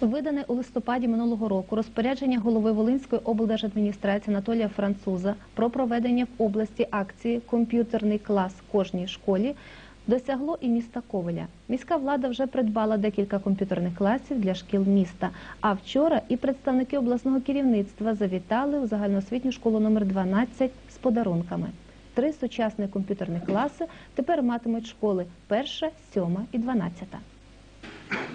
Видане у листопаді минулого року розпорядження голови Волинської облдержадміністрації Анатолія Француза про проведення в області акції Комп'ютерний клас кожній школі досягло і міста Ковеля. Міська влада вже придбала декілька комп'ютерних класів для шкіл міста. А вчора і представники обласного керівництва завітали у загальноосвітню школу номер 12 з подарунками. Три сучасні комп'ютерні класи тепер матимуть школи перша, сьома і дванадцята.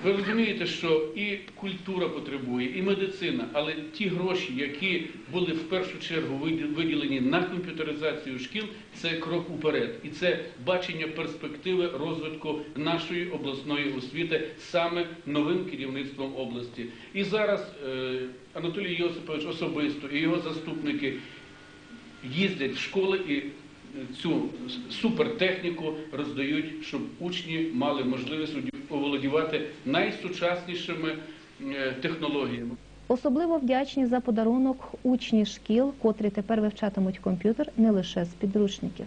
Ви розумієте, що і культура потребує, і медицина, але ті гроші, які були в першу чергу виділені на комп'ютеризацію шкіл, це крок уперед. І це бачення перспективи розвитку нашої обласної освіти саме новим керівництвом області. І зараз е, Анатолій Йосипович особисто і його заступники їздять в школи і цю супертехніку роздають, щоб учні мали можливість оволодівати найсучаснішими е, технологіями. Особливо вдячні за подарунок учні шкіл, котрі тепер вивчатимуть комп'ютер не лише з підручників.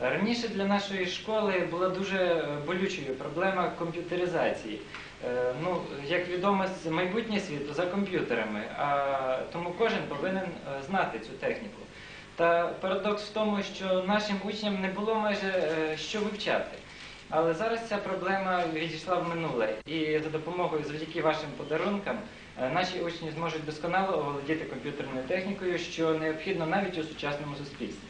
Раніше для нашої школи була дуже болючою проблема комп'ютеризації. Е, Ну, як відомо, майбутнє світу за комп'ютерами, а тому кожен повинен е, знати цю техніку. Та парадокс в тому, що нашим учням не було майже що вивчати. Але зараз ця проблема відійшла в минуле, і за допомогою завдяки вашим подарункам е, наші учні зможуть досконало оволодіти комп'ютерною технікою, що необхідно навіть у сучасному суспільстві.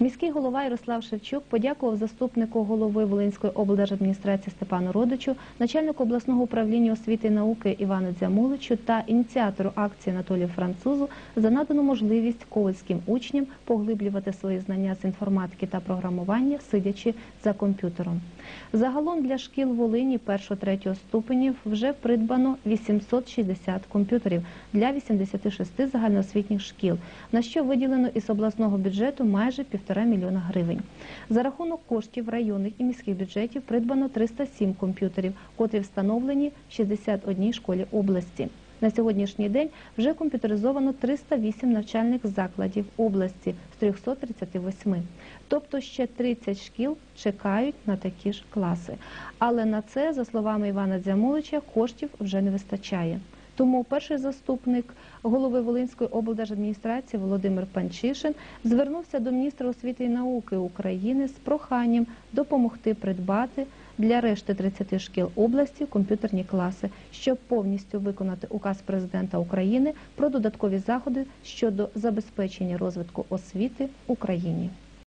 Міський голова Ярослав Шевчук подякував заступнику голови Волинської облдержадміністрації Степану Родичу, начальнику обласного управління освіти і науки Івану Дзямуличу та ініціатору акції Анатолію Французу за надану можливість ковальським учням поглиблювати свої знання з інформатики та програмування, сидячи за комп'ютером. Загалом для шкіл Волині 1-3 ступенів вже придбано 860 комп'ютерів для 86 загальноосвітніх шкіл, на що виділено із обласного бюджету майже півтора мільйона гривень. За рахунок коштів районних і міських бюджетів придбано 307 комп'ютерів, котрі встановлені в 61 школі області. На сьогоднішній день вже комп'ютеризовано 308 навчальних закладів області з 338. Тобто ще 30 шкіл чекають на такі ж класи. Але на це, за словами Івана Дзямулича, коштів вже не вистачає. Тому перший заступник голови Волинської облдержадміністрації Володимир Панчишин звернувся до міністра освіти і науки України з проханням допомогти придбати для решти 30 шкіл області комп'ютерні класи, щоб повністю виконати указ президента України про додаткові заходи щодо забезпечення розвитку освіти в Україні.